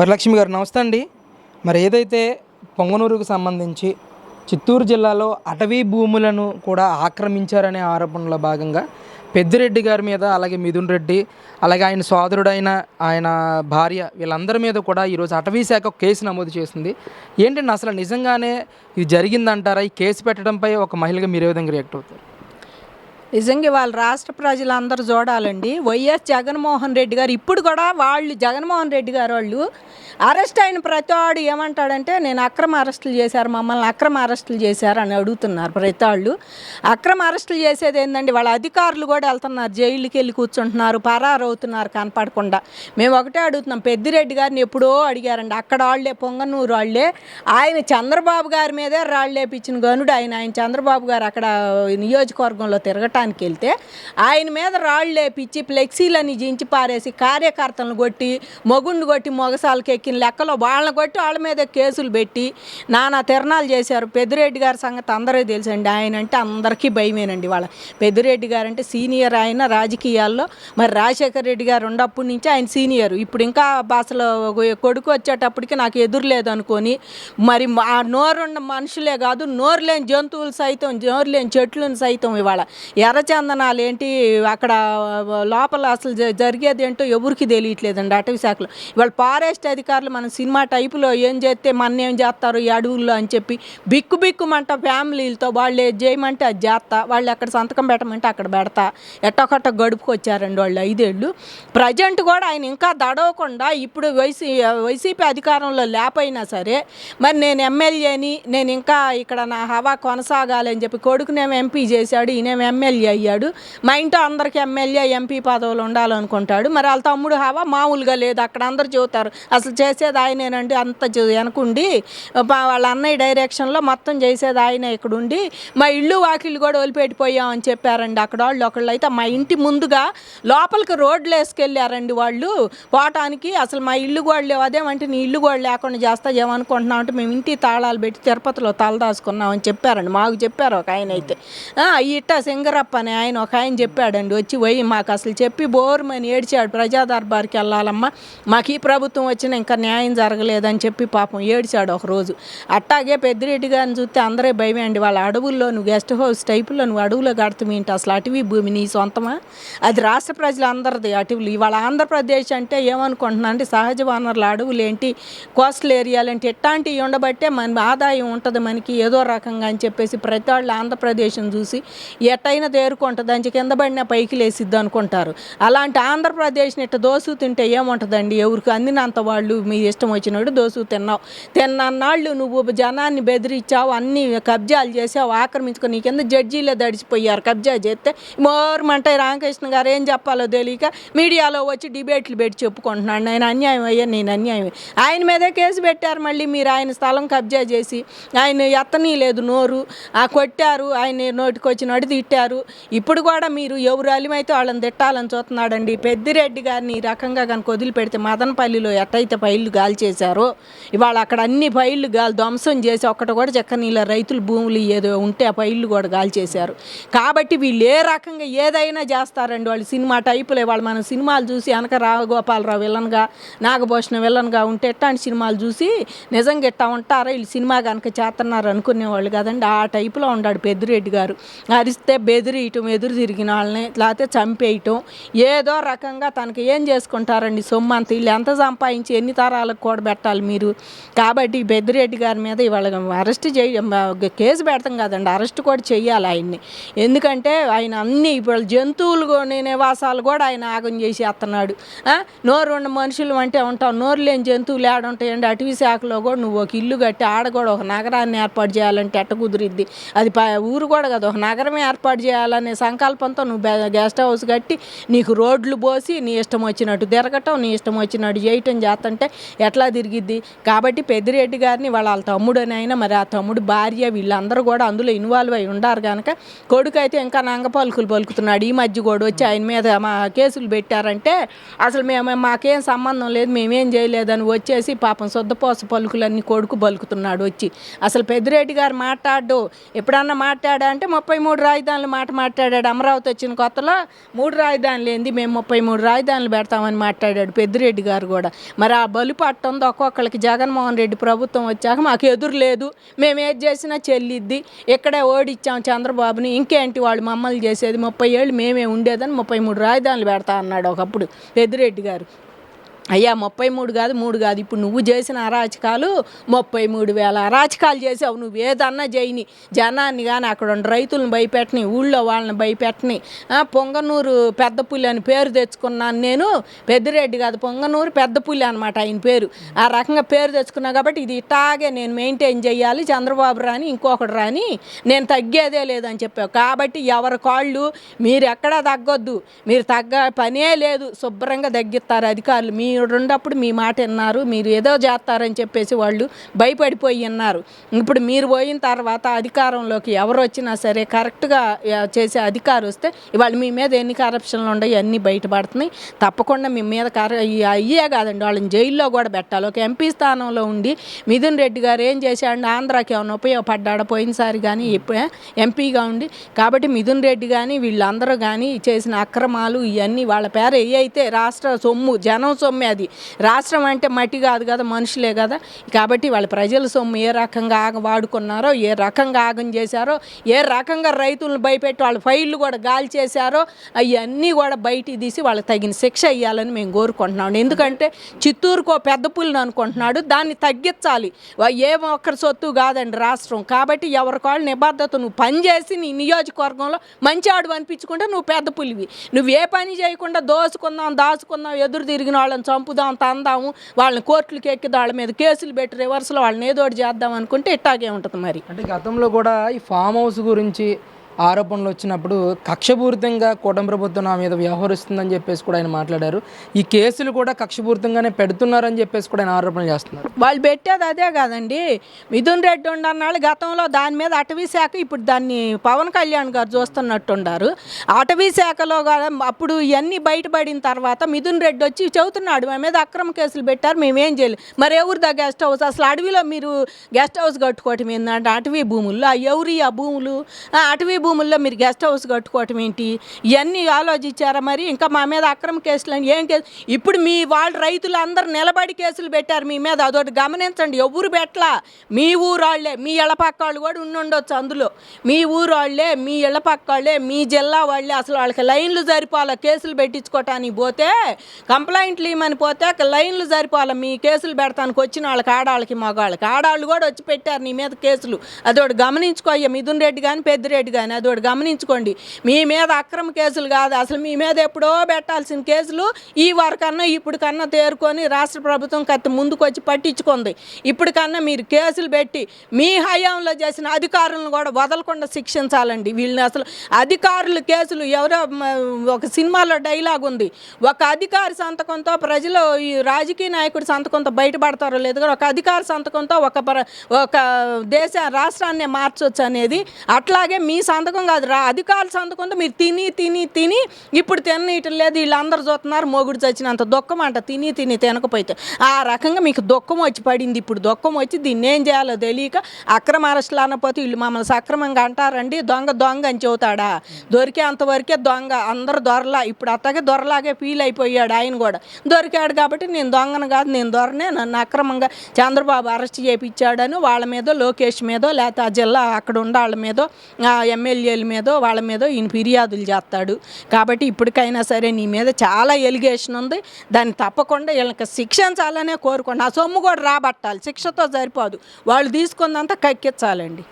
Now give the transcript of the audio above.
వరలక్ష్మి గారు నమస్తే అండి. మరి ఏదైతే పొంగనూరుకు సంబంధించి చిత్తూరు జిల్లాలో అటవీ భూములను కూడా ఆక్రమించారనే ఆరోపణలో భాగంగా పెద్దిరెడ్డి గారి మీద అలాగే మిథున్ రెడ్డి అలాగే ఆయన సోదరుడైన ఆయన భార్య వీళ్ళందరి మీద కూడా ఈరోజు అటవీ శాఖ కేసు నమోదు చేసింది. ఏంటంటే అసలు నిజంగానే ఇది జరిగిందంటారా? ఈ కేసు పెట్టడంపై ఒక మహిళగా మీరు ఏ విధంగా రియాక్ట్ అవుతారు? నిజంగా వాళ్ళ రాష్ట్ర ప్రజలందరూ చూడాలండి. వైఎస్ జగన్మోహన్ రెడ్డి గారు ఇప్పుడు కూడా వాళ్ళు జగన్మోహన్ రెడ్డి గారు వాళ్ళు అరెస్ట్ అయిన ప్రతివాడు ఏమంటాడంటే నేను అక్రమ అరెస్టులు చేశారు మమ్మల్ని అక్రమ అరెస్టులు చేశారు అని అడుగుతున్నారు ప్రతి వాళ్ళు అక్రమ అరెస్టులు చేసేది ఏంటండి వాళ్ళ అధికారులు కూడా వెళ్తున్నారు జైలుకి వెళ్ళి కూర్చుంటున్నారు పరారు అవుతున్నారు కనపడకుండా. మేము ఒకటే అడుగుతున్నాం పెద్దిరెడ్డి గారిని ఎప్పుడో అడిగారండి. అక్కడ వాళ్ళే పొంగనూరు వాళ్ళే. ఆయన చంద్రబాబు గారి మీదే రాళ్ళేపించిన గనుడు ఆయన. ఆయన చంద్రబాబు గారు అక్కడ నియోజకవర్గంలో తిరగటానికి వెళ్తే ఆయన మీద రాళ్ళు లేపించి ఫ్లెక్సీలని జించి పారేసి కార్యకర్తలను కొట్టి మొగుండు కొట్టి మొగసాలకి ఎక్కిన లెక్కలో వాళ్ళని కొట్టి వాళ్ళ మీద కేసులు పెట్టి నానా తిరణాలు చేశారు. పెద్దిరెడ్డి గారి సంగతి అందరూ తెలుసండి. ఆయన అంటే అందరికీ భయమేనండి వాళ్ళ. పెద్దిరెడ్డి గారు అంటే సీనియర్ ఆయన రాజకీయాల్లో. మరి రాజశేఖర రెడ్డి గారు ఉన్నప్పటి నుంచి ఆయన సీనియర్. ఇప్పుడు ఇంకా అసలు కొడుకు వచ్చేటప్పటికి నాకు ఎదురు లేదనుకొని మరి ఆ నోరున్న మనుషులే కాదు నోరు లేని జంతువులు సైతం నోరు లేని చెట్లను సైతం ఇవాళ ఎర్రచందనాలు ఏంటి అక్కడ లోపల అసలు జ- జరిగేది ఏంటో ఎవరికి తెలియట్లేదండి అటవీ శాఖలో. ఇవాళ ఫారెస్ట్ అధికారులు మన సినిమా టైపులో ఏం చేస్తే మన ఏం చేస్తారు ఈ అడవుల్లో అని చెప్పి బిక్కు బిక్కుమంట ఫ్యామిలీలతో వాళ్ళు ఏది చేయమంటే అది చేస్తా. వాళ్ళు ఎక్కడ సంతకం పెట్టమంటే అక్కడ పెడతా. ఎట్టొకట్ట గడుపుకొచ్చారండి వాళ్ళు ఐదేళ్ళు. ప్రజెంట్ కూడా ఆయన ఇంకా దడవకుండా ఇప్పుడు వైసీ వైసీపీ అధికారంలో లేపైనా సరే మరి నేను ఎమ్మెల్యేని నేను ఇంకా ఇక్కడ నా హవా కొనసాగాలి అని చెప్పి కొడుకునేమో ఎంపీ చేశాడు ఈయనేమో ఎమ్మెల్యే అయ్యాడు. మా ఇంట్లో అందరికీ ఎమ్మెల్యే ఎంపీ పదవులు ఉండాలనుకుంటాడు. మరి వాళ్ళ తమ్ముడు హవా? మామూలుగా లేదు. అక్కడ అందరు చెబుతారు అసలు చేసేది ఆయనేనండి. అంత వెనకుండి వాళ్ళ అన్నయ్య డైరెక్షన్లో మొత్తం చేసేది ఆయనే ఇక్కడ ఉండి మా ఇల్లు వాకిళ్ళు కూడా వదిలిపెట్టిపోయామని చెప్పారండి. అక్కడ వాళ్ళు ఒకళ్ళు అయితే మా ఇంటి ముందుగా లోపలికి రోడ్లు వేసుకెళ్ళారండి వాళ్ళు. పోవటానికి అసలు మా ఇల్లు కూడా లేవు. అదేమంటే నీ ఇల్లు కూడా లేకుండా చేస్తా ఏమనుకుంటున్నాం అంటే మేము ఇంటి తాళాలు పెట్టి తిరుపతిలో తలదాచుకున్నామని చెప్పారండి. మాకు చెప్పారు ఒక ఆయన అయితే. ఇట్ట సింగర సింగరప్ప అని ఆయన ఒక ఆయన చెప్పాడండి వచ్చి పోయి మాకు అసలు చెప్పి బోర్మని ఏడ్చాడు ప్రజా దర్బార్కి వెళ్ళాలమ్మా. మాకు ఈ ప్రభుత్వం వచ్చిన ఇంకా న్యాయం జరగలేదని చెప్పి పాపం ఏడ్చాడు ఒకరోజు అట్టాగే పెద్దిరెడ్డి గారిని చూస్తే అందరే భయమే అండి వాళ్ళ అడవుల్లో నువ్వు గెస్ట్ హౌస్ టైపులో నువ్వు అడవులో కడుతుమేంటి అసలు అటవీ భూమి నీ సొంతమా? అది రాష్ట్ర ప్రజలందరిది అటవులు. ఇవాళ ఆంధ్రప్రదేశ్ అంటే ఏమనుకుంటున్నా అంటే సహజ వనరుల అడవులు ఏంటి? కోస్టల్ ఏరియాలు ఏంటి? ఎట్లాంటివి ఉండబట్టే మన ఆదాయం ఉంటుంది మనకి ఏదో రకంగా అని చెప్పేసి ప్రతి వాళ్ళు ఆంధ్రప్రదేశ్ని చూసి ఎట్టయినా తేరుకుంటుంది అని కింద పడినా పైకి లేసిద్ది అనుకుంటారు. అలాంటి ఆంధ్రప్రదేశ్ని ఇట్ట దోసు తింటే ఏముంటుందండి? ఎవరికి అందినంత వాళ్ళు మీ ఇష్టం వచ్చినట్టు దోసు తిన్నావు. తిన్నన్నాళ్ళు నువ్వు జనాన్ని బెదిరించావు అన్ని కబ్జాలు చేసావు ఆక్రమించుకొని నీ కింద జడ్జీలే దడిచిపోయారు కబ్జా చేస్తే మోరమంటే రామకృష్ణ గారు ఏం చెప్పాలో తెలియక మీడియాలో వచ్చి డిబేట్లు పెట్టి చెప్పుకుంటున్నాడు. నేను అన్యాయం అయ్యా నేను అన్యాయం ఆయన మీదే కేసు పెట్టారు మళ్ళీ మీరు ఆయన స్థలం కబ్జా చేసి ఆయన ఎత్తనీ లేదు నోరు. ఆ కొట్టారు ఆయన నోటికి వచ్చినట్టు తిట్టారు ఇప్పుడు కూడా మీరు ఎవరు అలిమైతే వాళ్ళని తిట్టాలని చూస్తున్నాడండి. పెద్దిరెడ్డి గారిని ఈ రకంగా కనుక వదిలిపెడితే మదనపల్లిలో ఎట్టయితే పైళ్ళు గాలి చేశారో ఇవాళ అక్కడ అన్ని పైళ్ళు గాలి ధ్వంసం చేసి ఒక్కటి కూడా చెక్కనీళ్ళ రైతుల భూములు ఏదో ఉంటే ఆ పైళ్ళు కూడా గాలి చేశారు. కాబట్టి వీళ్ళు ఏ రకంగా ఏదైనా చేస్తారండి. వాళ్ళు సినిమా టైపులే వాళ్ళు మనం సినిమాలు చూసి వెనక రాఘగోపాలరావు విలన్గా నాగభూషణ విలన్గా ఉంటే ఎట్లాంటి సినిమాలు చూసి నిజంగా ఇట్టా ఉంటారా? వీళ్ళు సినిమా కనుక చేస్తున్నారు అనుకునేవాళ్ళు కదండి. ఆ టైపులో ఉన్నాడు పెద్దిరెడ్డి గారు. అరిస్తే బెదిరియటం ఎదురు తిరిగిన వాళ్ళని లేకపోతే చంపేయటం. ఏదో రకంగా తనకి ఏం చేసుకుంటారండి? సొమ్ము అంత వీళ్ళు ఎంత సంపాదించి ఎన్ని తరాలకు కూడా పెట్టాలి మీరు? కాబట్టి ఈ గారి మీద ఇవాళ అరెస్ట్ చేయ కేసు పెడతాం కదండి. అరెస్ట్ కూడా చెయ్యాలి ఆయన్ని. ఎందుకంటే ఆయన అన్ని ఇప్పుడు జంతువులు నివాసాలు కూడా ఆయన ఆగం చేసి వేస్తున్నాడు నోరు ఉన్న మనుషులు అంటే ఉంటాం. నోరు లేని జంతువులు ఏడుంటాయండి అటవీ శాఖలో కూడా నువ్వు ఒక ఇల్లు కట్టి ఆడ కూడా ఒక నగరాన్ని ఏర్పాటు చేయాలంటే ఎట్ట కుదిరిద్ది? అది ప- ఊరు కూడా కదా. ఒక నగరం ఏర్పాటు చేయాలి. చేయాలనే సంకల్పంతో నువ్వు గెస్ట్ హౌస్ కట్టి నీకు రోడ్లు పోసి నీ ఇష్టం వచ్చినట్టు తిరగటం నీ ఇష్టం వచ్చినట్టు చేయటం చేస్తుంటే ఎట్లా తిరిగిద్ది? కాబట్టి పెద్దిరెడ్డి గారిని వాళ్ళ వాళ్ళ తమ్ముడు అని అయినా మరి ఆ తమ్ముడు భార్య వీళ్ళందరూ కూడా అందులో ఇన్వాల్వ్ అయి ఉండారు కనుక కొడుకు అయితే ఇంకా నంగ పలుకులు పలుకుతున్నాడు. ఈ మధ్య కూడా వచ్చి ఆయన మీద మా కేసులు పెట్టారంటే అసలు మేము మాకేం సంబంధం లేదు మేమేం చేయలేదని వచ్చేసి పాపం శుద్ధపోస పలుకులన్నీ కొడుకు పలుకుతున్నాడు వచ్చి. అసలు పెద్దిరెడ్డి గారు మాట్లాడు ఎప్పుడన్నా మాట్లాడా అంటే ముప్పై మూడు రాజధానులు మాట్లాడు. మాట మాట్లాడాడు అమరావతి వచ్చిన కొత్తలో మూడు రాజధానులు ఏంది? మేము ముప్పై మూడు రాజధానులు పెడతామని మాట్లాడాడు పెద్దిరెడ్డి గారు కూడా. మరి ఆ బలి పట్టుంది ఒక్కొక్కరికి జగన్మోహన్ రెడ్డి ప్రభుత్వం వచ్చాక మాకు ఎదురు లేదు. మేము ఏది చేసినా చెల్లిద్ది. ఇక్కడే ఓడిచ్చాం చంద్రబాబుని. ఇంకేంటి వాళ్ళు మమ్మల్ని చేసేది? ముప్పై ఏళ్ళు మేమే ఉండేదని ముప్పై మూడు రాజధానులు పెడతా అన్నాడు ఒకప్పుడు పెద్దిరెడ్డి గారు. అయ్యా ముప్పై మూడు కాదు మూడు కాదు. ఇప్పుడు నువ్వు చేసిన అరాచకాలు ముప్పై మూడు వేల అరాచకాలు చేసావు. నువ్వు ఏదన్నా చేయని జనాన్ని కానీ అక్కడ ఉన్న రైతులను భయపెట్టని ఊళ్ళో వాళ్ళని భయపెట్టని పొంగనూరు పెద్ద పులి అని పేరు తెచ్చుకున్నాను నేను. పెద్దిరెడ్డి కాదు పొంగనూరు పెద్ద పులి అనమాట ఆయన పేరు. ఆ రకంగా పేరు తెచ్చుకున్నా కాబట్టి ఇది ఇట్లాగే నేను మెయింటైన్ చేయాలి. చంద్రబాబు రాని ఇంకొకటి రాని నేను తగ్గేదే లేదని చెప్పావు. కాబట్టి ఎవరి కాళ్ళు మీరు ఎక్కడా తగ్గొద్దు. మీరు తగ్గ పనే లేదు. శుభ్రంగా తగ్గిస్తారు అధికారులు. మీ మీరు మీ మాట విన్నారు. మీరు ఏదో చేస్తారని చెప్పేసి వాళ్ళు భయపడిపోయి ఉన్నారు ఇప్పుడు మీరు పోయిన తర్వాత అధికారంలోకి ఎవరు వచ్చినా సరే కరెక్ట్గా చేసే అధికారు వస్తే ఇవాళ మీ మీద ఎన్ని కరప్షన్లు ఉన్నాయి అన్నీ బయటపడుతున్నాయి. తప్పకుండా మీ మీద కర అయ్యే కాదండి. వాళ్ళని జైల్లో కూడా పెట్టాలి. ఒక ఎంపీ స్థానంలో ఉండి మిథున్ రెడ్డి గారు ఏం చేశాడు ఆంధ్రాకి ఏమైనా ఉపయోగపడ్డాడు? పోయినసారి కానీ ఇప్పుడు ఎంపీగా ఉండి కాబట్టి మిథున్ రెడ్డి కానీ వీళ్ళందరూ కానీ చేసిన అక్రమాలు ఇవన్నీ వాళ్ళ పేరు. ఏ అయితే రాష్ట్ర సొమ్ము జనం సొమ్ము అది. రాష్ట్రం అంటే మట్టి కాదు కదా మనుషులే కదా. కాబట్టి వాళ్ళ ప్రజల సొమ్ము ఏ రకంగా ఆగ వాడుకున్నారో ఏ రకంగా ఆగం చేశారో ఏ రకంగా రైతులను భయపెట్టి వాళ్ళ ఫైళ్ళు కూడా గాలి చేశారో అవన్నీ కూడా బయటికి తీసి వాళ్ళకి తగిన శిక్ష ఇవ్వాలని మేము కోరుకుంటున్నాం. ఎందుకంటే చిత్తూరుకు పెద్ద పులిని అనుకుంటున్నాడు దాన్ని తగ్గించాలి. ఏ ఒక్కరి సొత్తు కాదండి రాష్ట్రం. కాబట్టి ఎవరికాళ్ళు నిబద్ధత నువ్వు పని చేసి నీ నియోజకవర్గంలో మంచి ఆడు అనిపించుకుంటే నువ్వు పెద్ద పులివి. నువ్వు ఏ పని చేయకుండా దోసుకుందాం దాచుకుందాం ఎదురు తిరిగిన వాళ్ళని చంపుదాం తందాము. వాళ్ళని కోర్టులకు ఎక్కి వాళ్ళ మీద కేసులు పెట్టి రివర్స్లో వాళ్ళని ఏదో ఒకటి చేద్దాం అనుకుంటే ఇట్టాగే ఉంటుంది మరి. అంటే గతంలో కూడా ఈ ఫామ్ హౌస్ గురించి ఆరోపణలు వచ్చినప్పుడు కక్షపూరితంగా కూటమి ప్రభుత్వం నా మీద వ్యవహరిస్తుందని చెప్పేసి కూడా ఆయన మాట్లాడారు. ఈ కేసులు కూడా కక్షపూరితంగానే పెడుతున్నారని చెప్పేసి కూడా ఆయన ఆరోపణలు చేస్తున్నారు. వాళ్ళు పెట్టేది అదే కాదండి. మిథున్ రెడ్డి ఉండన్నాళ్ళు గతంలో దాని మీద అటవీ శాఖ ఇప్పుడు దాన్ని పవన్ కళ్యాణ్ గారు చూస్తున్నట్టుండారు. అటవీ శాఖలో అప్పుడు ఇవన్నీ బయటపడిన తర్వాత మిథున్ రెడ్డి వచ్చి చెబుతున్నాడు మా మీద అక్రమ కేసులు పెట్టారు మేమేం చేయలేదు మరి ఎవరిదా గెస్ట్ హౌస్? అసలు అడవిలో మీరు గెస్ట్ హౌస్ కట్టుకోవటం ఏంటంటే అటవీ భూముల్లో. ఎవరి ఆ భూములు? అటవీ భూముల్లో మీరు గెస్ట్ హౌస్ కట్టుకోవటం ఏంటి? ఇవన్నీ ఆలోచించారా మరి? ఇంకా మా మీద అక్రమ కేసులు అని ఏం కేసు? ఇప్పుడు మీ వాళ్ళ రైతులు అందరు నిలబడి కేసులు పెట్టారు మీ మీద. అదొకటి గమనించండి. ఎవరు పెట్టలా? మీ ఊరు వాళ్ళే మీ ఇళ్ళపక్క వాళ్ళు కూడా ఉండుండొచ్చు అందులో. మీ ఊరు వాళ్ళే మీ ఇళ్ళపక్క వాళ్ళే మీ జిల్లా వాళ్ళే. అసలు వాళ్ళకి లైన్లు సరిపోవాలా కేసులు పెట్టించుకోవటానికి పోతే కంప్లైంట్లు ఇవ్వమని పోతే లైన్లు సరిపోవాలి మీ కేసులు పెడతానికి వచ్చిన వాళ్ళకి ఆడవాళ్ళకి మగవాళ్ళకి ఆడవాళ్ళు కూడా వచ్చి పెట్టారు నీ మీద కేసులు. అదొకటి గమనించుకో అయ్యా. మిథున్ రెడ్డి కానీ పెద్దిరెడ్డి కానీ అదొకటి గమనించుకోండి. మీ మీద అక్రమ కేసులు కాదు. అసలు మీ మీద ఎప్పుడో పెట్టాల్సిన కేసులు ఈ వరకన్నా ఇప్పుడు కన్నా తేరుకొని రాష్ట్ర ప్రభుత్వం కత్తి ముందుకొచ్చి పట్టించుకుంది. ఇప్పటికన్నా మీరు కేసులు పెట్టి మీ హయాంలో చేసిన అధికారులను కూడా వదలకుండా శిక్షించాలండి. వీళ్ళని అసలు అధికారులు కేసులు ఎవరో ఒక సినిమాలో డైలాగ్ ఉంది. ఒక అధికారి సంతకంతో ప్రజలు ఈ రాజకీయ నాయకుడి సంతకంతో బయటపడతారో లేదు కానీ ఒక అధికారి సంతకంతో ఒక ఒక దేశ రాష్ట్రాన్ని మార్చొచ్చు అనేది అట్లాగే మీ సంతకం కాదు రా అధికారుల సంతకంతో మీరు తిని తిని తిని ఇప్పుడు తిననీయటం లేదు వీళ్ళందరూ చూస్తున్నారు మొగుడు చచ్చినంత దుఃఖం అంట. తిని తిని తినకపోతే ఆ రకంగా మీకు దుఃఖం వచ్చి పడింది. ఇప్పుడు దుఃఖం వచ్చి దీన్ని ఏం చేయాలో తెలియక అక్రమ అరెస్టులు అనకపోతే వీళ్ళు మమ్మల్ని సక్రమంగా అంటారండి. దొంగ దొంగ అని చెబుతాడా? దొరికే అంతవరకే దొంగ అందరు దొరలా. ఇప్పుడు అత్తగే దొరలాగే ఫీల్ అయిపోయాడు ఆయన కూడా. దొరికాడు కాబట్టి నేను దొంగను కాదు నేను దొరనే. నన్ను అక్రమంగా చంద్రబాబు అరెస్ట్ చేయించాడని వాళ్ళ మీద లోకేష్ మీదో లేకపోతే ఆ జిల్లా అక్కడ ఉన్న వాళ్ళ మీద ఆ ఎమ్మెల్యేల మీదో వాళ్ళ మీదో ఈయన ఫిర్యాదులు చేస్తాడు. కాబట్టి ఇప్పటికైనా సరే నీ మీద చాలా ఎలిగేషన్ ఉంది. దాన్ని తప్పకుండా వీళ్ళకి శిక్షించాలనే కోరుకోండి. ఆ సొమ్ము కూడా రాబట్టాలి. శిక్షతో సరిపోదు. వాళ్ళు తీసుకుందంతా కక్కించాలండి.